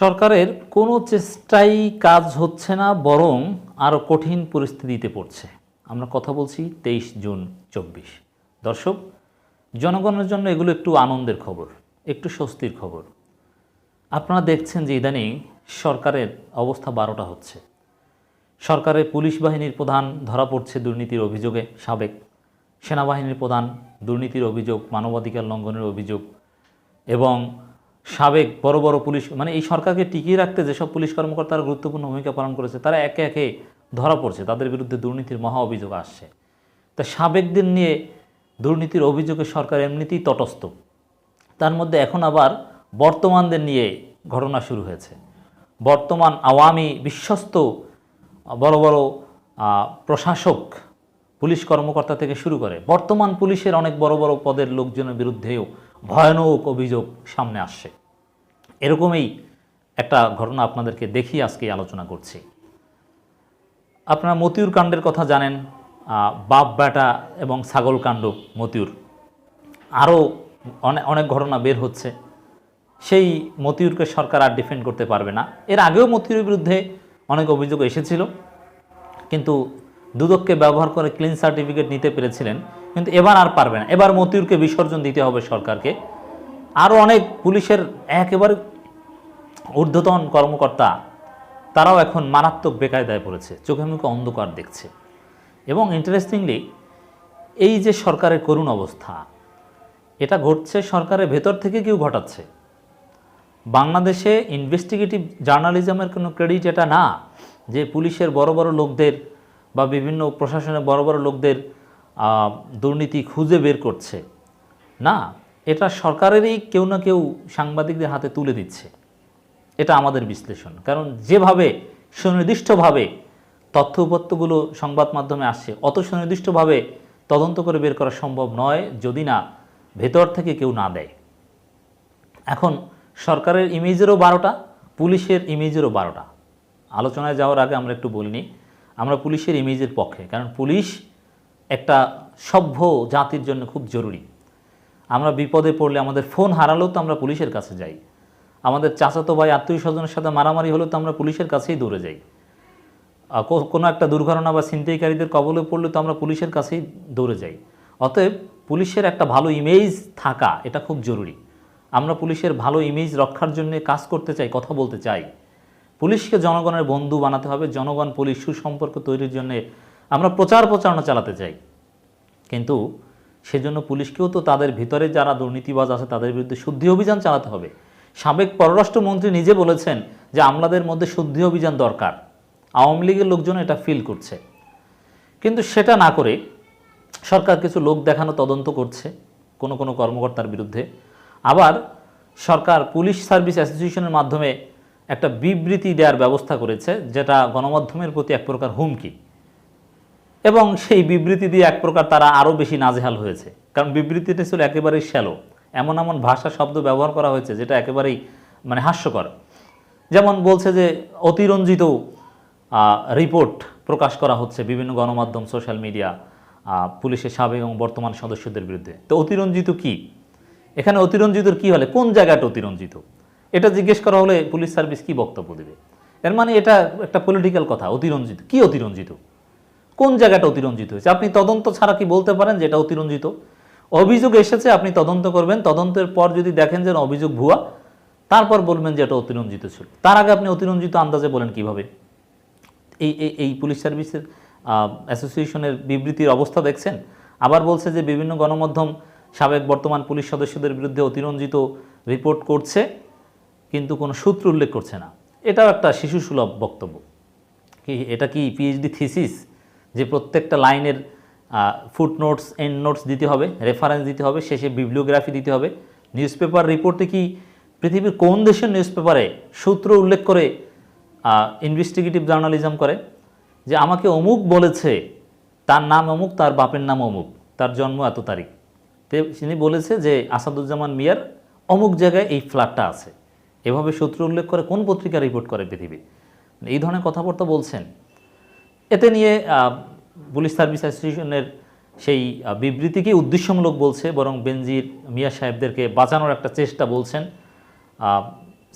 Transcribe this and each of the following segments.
সরকারের কোনো চেষ্টাই কাজ হচ্ছে না, বরং আরও কঠিন পরিস্থিতিতে পড়ছে। আমরা কথা বলছি তেইশ জুন চব্বিশ। দর্শক, জনগণের জন্য এগুলো একটু আনন্দের খবর, একটু স্বস্তির খবর। আপনারা দেখছেন যে ইদানিং সরকারের অবস্থা বারোটা হচ্ছে। সরকারের পুলিশ বাহিনীর প্রধান ধরা পড়ছে দুর্নীতির অভিযোগে সাবেক। সেনাবাহিনীর প্রধান দুর্নীতির অভিযোগ, মানবাধিকার লঙ্ঘনের অভিযোগ এবং সাবেক বড় বড় পুলিশ মানে এই সরকারকে টিকিয়ে রাখতে যেসব পুলিশ কর্মকর্তারা গুরুত্বপূর্ণ ভূমিকা পালন করেছে, তারা একে একে ধরা পড়ছে। তাদের বিরুদ্ধে দুর্নীতির মহা অভিযোগ আসছে। তা সাবেকদের নিয়ে দুর্নীতির অভিযোগে সরকার এমনিতেই তটস্থ। তার মধ্যে এখন আবার বর্তমানদের নিয়ে ঘটনা শুরু হয়েছে। বর্তমান আওয়ামী বিশ্বস্ত বড় বড় প্রশাসক পুলিশ কর্মকর্তা থেকে শুরু করে, বর্তমান পুলিশের অনেক বড় বড় পদের লোকজনের বিরুদ্ধেও ভয়ানক অভিযোগ সামনে আসছে। এরকমই একটা ঘটনা আপনাদেরকে দেখিয়ে আজকে আলোচনা করছি। আপনারা মতিউর কাণ্ডের কথা জানেন বাপ, বেটা এবং ছাগল কাণ্ড মতিউর। আরও অনেক অনেক ঘটনা বের হচ্ছে। সেই মতিউরকে সরকার আর ডিফেন্ড করতে পারবে না। এর আগেও মতিউরের বিরুদ্ধে অনেক অভিযোগ এসেছিল। কিন্তু দুদককে ব্যবহার করে ক্লিন সার্টিফিকেট নিতে পেরেছিলেন, কিন্তু এবার আর পারবে না। এবার মতিউরকে বিসর্জন দিতে হবে সরকারকে। আরও অনেক পুলিশের একেবারে ঊর্ধ্বতন কর্মকর্তা, তারাও এখন মারাত্মক বেকায়দায় পড়েছে, চোখে মুখে অন্ধকার দেখছে। এবং ইন্টারেস্টিংলি এই যে সরকারের করুণ অবস্থা, এটা ঘটছে সরকারের ভেতর থেকে কেউ ঘটাচ্ছে। বাংলাদেশে ইনভেস্টিগেটিভ জার্নালিজমের কোনো ক্রেডিট এটা না, যে পুলিশের বড় বড় লোকদের বা বিভিন্ন প্রশাসনের বড় বড় লোকদের দুর্নীতি খুঁজে বের করছে। না, এটা সরকারেরই কেউ না কেউ সাংবাদিকদের হাতে তুলে দিচ্ছে। এটা আমাদের বিশ্লেষণ। কারণ যেভাবে সুনির্দিষ্টভাবে তথ্য উপাত্তগুলো সংবাদ মাধ্যমে আসছে, অত সুনির্দিষ্টভাবে তদন্ত করে বের করা সম্ভব নয় যদি না ভেতর থেকে কেউ না দেয়। এখন সরকারের ইমেজেরও বারোটা, পুলিশের ইমেজেরও বারোটা। আলোচনায় যাওয়ার আগে আমরা একটু বলিনি আমরা পুলিশের ইমেজের পক্ষে, কারণ পুলিশ একটা সভ্য জাতির জন্য খুব জরুরি। আমরা বিপদে পড়লে আমাদের ফোন হারালেও তো আমরা পুলিশের কাছে যাই। আমাদের চাচাতো ভাই আত্মীয় স্বজনের সাথে মারামারি হলেও তো আমরা পুলিশের কাছেই দৌড়ে যাই। কোনো একটা দুর্ঘটনা বা ছিনতাইকারীদের কবলে পড়লে তো আমরা পুলিশের কাছেই দৌড়ে যাই। অতএব পুলিশের একটা ভালো ইমেজ থাকা, এটা খুব জরুরি। আমরা পুলিশের ভালো ইমেজ রক্ষার জন্য কাজ করতে চাই, কথা বলতে চাই। পুলিশকে জনগণের বন্ধু বানাতে হবে। জনগণ পুলিশ সুসম্পর্ক তৈরির জন্য আমরা প্রচার প্রচারণা চালাতে চাই। কিন্তু সেজন্য পুলিশকেও তো তাদের ভিতরে যারা দুর্নীতিবাজ আছে, তাদের বিরুদ্ধে শুদ্ধি অভিযান চালাতে হবে। সাবেক পররাষ্ট্রমন্ত্রী নিজে বলেছেন যে আমলাদের মধ্যে শুদ্ধি অভিযান দরকার। আওয়ামী লীগের লোকজন এটা ফিল করছে। কিন্তু সেটা না করে সরকার কিছু লোক দেখানো তদন্ত করছে কোনো কোনো কর্মকর্তার বিরুদ্ধে। আবার সরকার পুলিশ সার্ভিস অ্যাসোসিয়েশনের মাধ্যমে একটা বিবৃতি দেওয়ার ব্যবস্থা করেছে, যেটা গণমাধ্যমের প্রতি এক প্রকার হুমকি। এবং সেই বিবৃতি দিয়ে এক প্রকার তারা আরও বেশি নাজেহাল হয়েছে। কারণ বিবৃতিটা ছিল একেবারেই শ্যালো। এমন এমন ভাষা শব্দ ব্যবহার করা হয়েছে, যেটা একেবারেই মানে হাস্যকর। যেমন বলছে যে, অতিরঞ্জিত রিপোর্ট প্রকাশ করা হচ্ছে বিভিন্ন গণমাধ্যম, সোশ্যাল মিডিয়া পুলিশের সাবেক এবং বর্তমান সদস্যদের বিরুদ্ধে। তো অতিরঞ্জিত কি? এখানে অতিরঞ্জিতর কি হলে? কোন জায়গাটা অতিরঞ্জিত? এটা জিজ্ঞেস করা হলে পুলিশ সার্ভিস কি বক্তব্য দেবে? এর মানে এটা একটা পলিটিক্যাল কথা, অতিরঞ্জিত। কি অতিরঞ্জিত? কোন জায়গাটা অতিরঞ্জিত হয়েছে? আপনি তদন্ত ছাড়া কি বলতে পারেন যে এটা অতিরঞ্জিত? অভিযোগ এসেছে, আপনি তদন্ত করবেন। তদন্তের পর যদি দেখেন যে অভিযোগ ভুয়া, তারপর বলবেন যে এটা অতিরঞ্জিত ছিল। তার আগে আপনি অতিরঞ্জিত আন্দাজে বলেন কীভাবে? এই, এই- পুলিশ সার্ভিসের অ্যাসোসিয়েশনের বিবৃতির অবস্থা দেখছেন? আবার বলছে যে বিভিন্ন গণমাধ্যম সাবেক বর্তমান পুলিশ সদস্যদের বিরুদ্ধে অতিরঞ্জিত রিপোর্ট করছে। কিন্তু কোনো সূত্র উল্লেখ করছে না। এটাও একটা শিশুসুলভ বক্তব্য। কি, এটা কি পিএইচডি থিসিস যে প্রত্যেকটা লাইনের ফুট নোটস এন্ড নোটস দিতে হবে রেফারেন্স দিতে হবে, শেষে বিবলিওগ্রাফি দিতে হবে। নিউজ পেপার রিপোর্টে কি পৃথিবীর কোন দেশের নিউজ পেপারে সূত্র উল্লেখ করে ইনভেস্টিগেটিভ জার্নালিজম করে? যে আমাকে অমুক বলেছে, তার নাম অমুক, তার বাপের নাম অমুক, তার জন্ম এত তারিখ। তিনি বলেছে যে আসাদুজ্জামান মিয়ার অমুক জায়গায় এই ফ্ল্যাটটা আছে। এভাবে সূত্র উল্লেখ করে কোন পত্রিকা রিপোর্ট করে পৃথিবী? এই ধরনের কথাবার্তা বলছেন। এতে নিয়ে পুলিশ সার্ভিস অ্যাসোসিয়েশনের সেই বিবৃতিকে উদ্দেশ্যমূলক বলছে, বরং বেনজির মিয়া সাহেবদেরকে বাঁচানোর একটা চেষ্টা বলছেন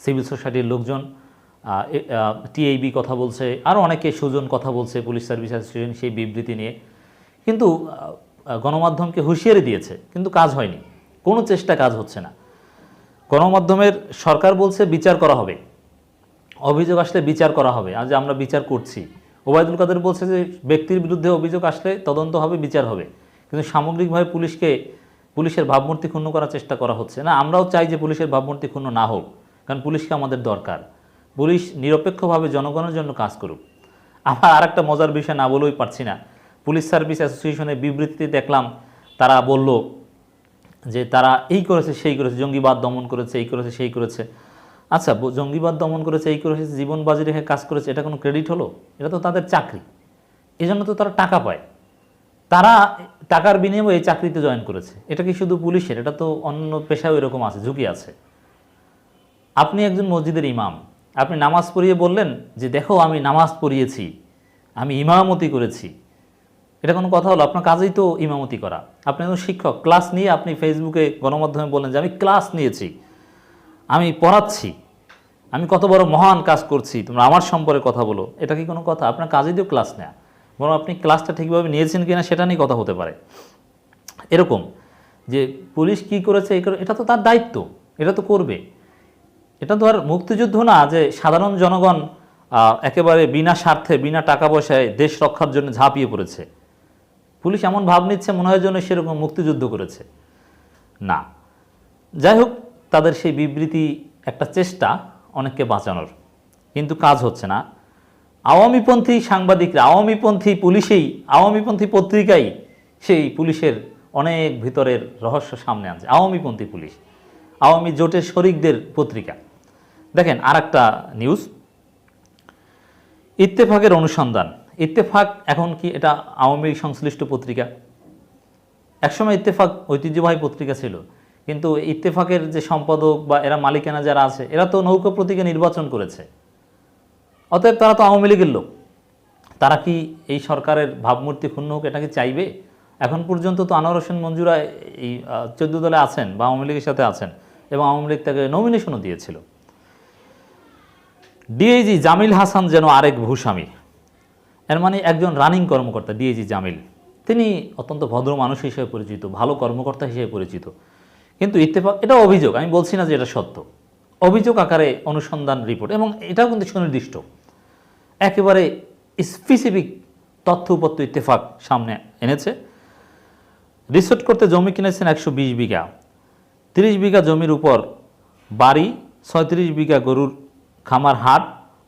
সিভিল সোসাইটির লোকজন। টিএইবি কথা বলছে আরও অনেকে সুজন কথা বলছে পুলিশ সার্ভিস অ্যাসোসিয়েশন সেই বিবৃতি নিয়ে। কিন্তু গণমাধ্যমকে হুঁশিয়ারি দিয়েছে, কিন্তু কাজ হয়নি। কোনো চেষ্টা কাজ হচ্ছে না। গণমাধ্যমের সরকার বলছে বিচার করা হবে। অভিযোগ আসলে বিচার করা হবে আজ আমরা বিচার করছি। ওবায়দুল কাদের বলছে যে ব্যক্তির বিরুদ্ধে অভিযোগ আসলে তদন্ত হবে, বিচার হবে। কিন্তু সামগ্রিকভাবে পুলিশকে, পুলিশের ভাবমূর্তি ক্ষুণ্ণ করার চেষ্টা করা হচ্ছে। না, আমরাও চাই যে পুলিশের ভাবমূর্তি ক্ষুণ্ণ না হোক, কারণ পুলিশকে আমাদের দরকার। পুলিশ নিরপেক্ষভাবে জনগণের জন্য কাজ করুক। আমার আর একটা মজার বিষয় না বলেই পারছি না। পুলিশ সার্ভিস অ্যাসোসিয়েশনের বিবৃতিতে দেখলাম, তারা বলল যে তারা এই করেছে, সেই করেছে, জঙ্গিবাদ দমন করেছে, এই করেছে, সেই করেছে। আচ্ছা জঙ্গিবাদ দমন করেছে, এই করেছে, জীবন বাজি রেখে কাজ করেছে, এটা কোনো ক্রেডিট হলো? এটা তো তাদের চাকরি। এই জন্য তো তারা টাকা পায়। তারা টাকার বিনিময়ে এই চাকরিতে জয়েন করেছে। এটা কি শুধু পুলিশের? এটা তো অন্য পেশাও এরকম আছে, ঝুঁকি আছে। আপনি একজন মসজিদের ইমাম। আপনি নামাজ পড়িয়ে বললেন যে, দেখো, আমি নামাজ পড়িয়েছি, আমি ইমামতি করেছি। এটা কোনো কথা হলো? আপনার কাজেই তো ইমামতি করা। আপনি একজন শিক্ষক। ক্লাস নিয়ে আপনি ফেসবুকে গণমাধ্যমে বললেন যে, আমি ক্লাস নিয়েছি। আমি পড়াচ্ছি। আমি কত বড় মহান কাজ করছি। তোমরা আমার সম্পর্কে কথা বলো। এটা কি কোনো কথা? আপনার কাজেই তো ক্লাস নেয়া। বরং আপনি ক্লাসটা ঠিকভাবে নিয়েছেন কিনা সেটা নিয়ে কথা হতে পারে। এরকম যে, পুলিশ কি করেছে? এটা তো তার দায়িত্ব। এটা তো করবে। এটা তো আর মুক্তিযুদ্ধ না যে, সাধারণ জনগণ একেবারে বিনা স্বার্থে, বিনা টাকা পয়সায় দেশ রক্ষার জন্য ঝাঁপিয়ে পড়েছে। পুলিশ এমন ভাব নিচ্ছে, মনে হয় যেন সেরকম মুক্তিযুদ্ধ করেছে। না। যাই হোক, তাদের সেই বিবৃতি একটা চেষ্টা অনেককে বাঁচানোর। কিন্তু কাজ হচ্ছে না। আওয়ামীপন্থী সাংবাদিকরা, আওয়ামীপন্থী পুলিশেই, আওয়ামীপন্থী পত্রিকাই সেই পুলিশের অনেক ভিতরের রহস্য সামনে আনছে। আওয়ামীপন্থী পুলিশ, আওয়ামী জোটের শরিকদের পত্রিকা। দেখেন আর একটা নিউজ। ইত্তেফাকের অনুসন্ধান। ইত্তেফাক এখন কি এটা আওয়ামী লীগ সংশ্লিষ্ট পত্রিকা? একসময় ইত্তেফাক ঐতিহ্যবাহী পত্রিকা ছিল, কিন্তু ইত্তেফাকের যে সম্পাদক বা এরা মালিকানা যারা আছে, এরা তো নৌকা প্রতীকে নির্বাচন করেছে। অতএব তারা তো আওয়ামী লীগের লোক। তারা কি এই সরকারের ভাবমূর্তি ক্ষুণ্ণ হোক এটা কি চাইবে? এখন পর্যন্ত তো আনোয়ার হোসেন মঞ্জুরা এই চোদ্দ দলে আছেন বা আওয়ামী লীগের সাথে আছেন এবং আওয়ামী লীগ তাকে নমিনেশনও দিয়েছিল। ডিআইজি জামিল হাসান যেন আরেক ভূস্বামী। এর মানে একজন রানিং কর্মকর্তা ডিএজি জামিল তিনি অত্যন্ত ভদ্র মানুষ হিসেবে পরিচিত, ভালো কর্মকর্তা হিসেবে পরিচিত। কিন্তু ইত্তেফাক, এটা অভিযোগ, আমি বলছি না যে এটা সত্য। অভিযোগ আকারে অনুসন্ধান রিপোর্ট এবং এটাও কিন্তু সুনির্দিষ্ট। একেবারে স্পেসিফিক তথ্য উপত্য ইত্তেফাক সামনে এনেছে। রিসোর্ট করতে জমি কিনেছেন একশো বিশ বিঘা। তিরিশ বিঘা জমির উপর বাড়ি, ছয়ত্রিশ বিঘা গরুর খামার, হাট,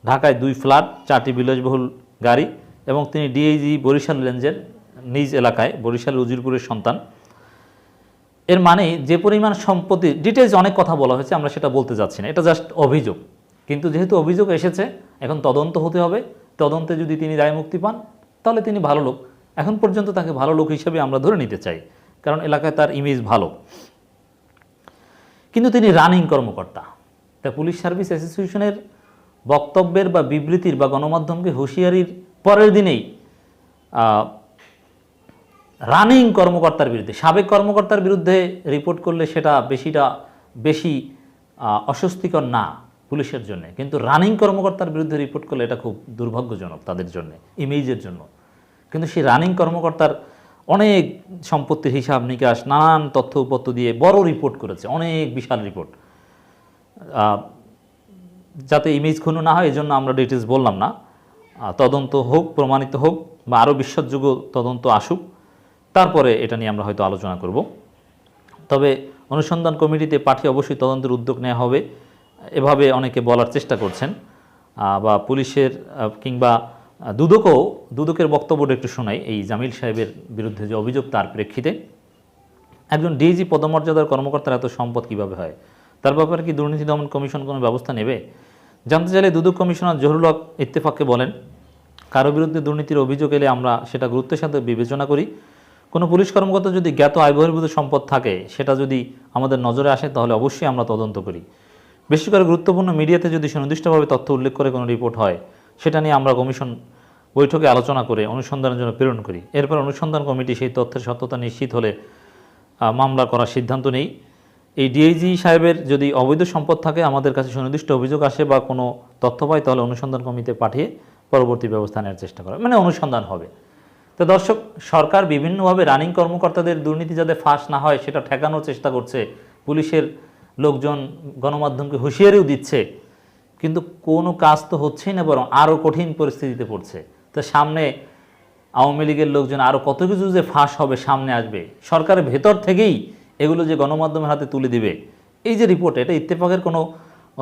ঢাকায় দুই ফ্ল্যাট, চারটি বিলাসবহুল গাড়ি। এবং তিনি ডিআইজি বরিশাল রেঞ্জের নিজ এলাকায়, বরিশাল উজিরপুরের সন্তান। এর মানে যে পরিমাণ সম্পত্তি ডিটেলস অনেক কথা বলা হয়েছে, আমরা সেটা বলতে যাচ্ছি না। এটা জাস্ট অভিযোগ। কিন্তু যেহেতু অভিযোগ এসেছে, এখন তদন্ত হতে হবে। তদন্তে যদি তিনি দায় মুক্তি পান, তাহলে তিনি ভালো লোক। এখন পর্যন্ত তাকে ভালো লোক হিসেবে আমরা ধরে নিতে চাই, কারণ এলাকায় তার ইমেজ ভালো। কিন্তু তিনি রানিং কর্মকর্তা। তা পুলিশ সার্ভিস অ্যাসোসিয়েশনের বক্তব্যের বা বিবৃতির বা গণমাধ্যমকে হুঁশিয়ারির পরের দিনেই রানিং কর্মকর্তার বিরুদ্ধে, সাবেক কর্মকর্তার বিরুদ্ধে রিপোর্ট করলে সেটা বেশিটা, বেশি অস্বস্তিকর না পুলিশের জন্য। কিন্তু রানিং কর্মকর্তার বিরুদ্ধে রিপোর্ট করলে এটা খুব দুর্ভাগ্যজনক তাদের জন্য ইমেজের জন্য। কিন্তু সেই রানিং কর্মকর্তার অনেক সম্পত্তির হিসাব নিকাশ, নানান তথ্য উপত্য দিয়ে বড় রিপোর্ট করেছে, অনেক বিশাল রিপোর্ট যাতে ইমেজ ক্ষুণ্ণ না হয় এই জন্য আমরা ডিটেলস বললাম না। তদন্ত হোক, প্রমাণিত হোক, বা আরও বিশ্বাসযোগ্য তদন্ত আসুক, তারপরে এটা নিয়ে আমরা হয়তো আলোচনা করব। তবে অনুসন্ধান কমিটিতে পাঠিয়ে অবশ্যই তদন্তের উদ্যোগ নেওয়া হবে। এভাবে অনেকে বলার চেষ্টা করছেন বা পুলিশের কিংবা দুদকও, দুদকের বক্তব্যটা একটু শোনাই এই জামিল সাহেবের বিরুদ্ধে যে অভিযোগ তার প্রেক্ষিতে। একজন ডিজি পদমর্যাদার কর্মকর্তার এত সম্পদ কীভাবে হয়? তার ব্যাপারে কি দুর্নীতি দমন কমিশন কোনো ব্যবস্থা নেবে? জানতে চাইলে দুদক কমিশনার জহুরুল হক ইত্তেফাককে বলেন, কারও বিরুদ্ধে দুর্নীতির অভিযোগ এলে আমরা সেটা গুরুত্বের সাথে বিবেচনা করি। কোনো পুলিশ কর্মকর্তা যদি জ্ঞাত আয় বহির্ভূত সম্পদ থাকে, সেটা যদি আমাদের নজরে আসে, তাহলে অবশ্যই আমরা তদন্ত করি। বেশি করে গুরুত্বপূর্ণ মিডিয়াতে যদি সুনির্দিষ্টভাবে তথ্য উল্লেখ করে কোনো রিপোর্ট হয়, সেটা নিয়ে আমরা কমিশন বৈঠকে আলোচনা করে অনুসন্ধানের জন্য প্রেরণ করি। এরপর অনুসন্ধান কমিটি সেই তথ্যের সত্যতা নিশ্চিত হলে মামলা করার সিদ্ধান্ত নেই। এই ডিআইজি সাহেবের যদি অবৈধ সম্পদ থাকে, আমাদের কাছে সুনির্দিষ্ট অভিযোগ আসে বা কোনো তথ্য পাই তাহলে অনুসন্ধান কমিটিতে পাঠিয়ে পরবর্তী ব্যবস্থা নেওয়ার চেষ্টা করা মানে অনুসন্ধান হবে। তো দর্শক, সরকার বিভিন্নভাবে রানিং কর্মকর্তাদের দুর্নীতি যাতে ফাঁস না হয়, সেটা ঠেকানোর চেষ্টা করছে। পুলিশের লোকজন গণমাধ্যমকে হুঁশিয়ারিও দিচ্ছে। কিন্তু কোনো কাজ তো হচ্ছেই না, বরং আরও কঠিন পরিস্থিতিতে পড়ছে। তো সামনে আওয়ামী লীগের লোকজন আরও কত কিছু যে ফাঁস হবে সামনে আসবে। সরকারের ভেতর থেকেই এগুলো যে গণমাধ্যমের হাতে তুলে দিবে, এই যে রিপোর্ট এটা ইত্তেফাকের কোনো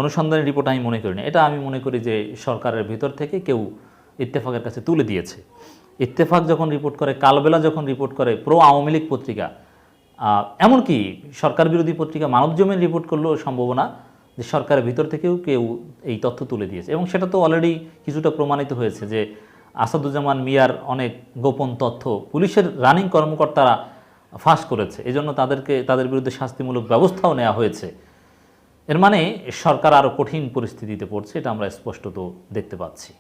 অনুসন্ধানের রিপোর্ট আমি মনে করি না এটা আমি মনে করি যে সরকারের ভিতর থেকে কেউ ইত্তেফাকের কাছে তুলে দিয়েছে। ইত্তেফাক যখন রিপোর্ট করে, কালবেলা যখন রিপোর্ট করে প্রো আওয়ামী লীগ পত্রিকা এমনকি সরকার বিরোধী পত্রিকা মানব জমিন রিপোর্ট করলেও সম্ভাবনা যে সরকারের ভিতর থেকেও কেউ এই তথ্য তুলে দিয়েছে। এবং সেটা তো অলরেডি কিছুটা প্রমাণিত হয়েছে যে আসাদুজ্জামান মিয়ার অনেক গোপন তথ্য, পুলিশের রানিং কর্মকর্তারা ফাঁস করেছে। এজন্য তাদেরকে, তাদের বিরুদ্ধে শাস্তিমূলক ব্যবস্থাও নেওয়া হয়েছে। এর মানে সরকার আরও কঠিন পরিস্থিতিতে পড়ছে, এটা আমরা স্পষ্টত দেখতে পাচ্ছি।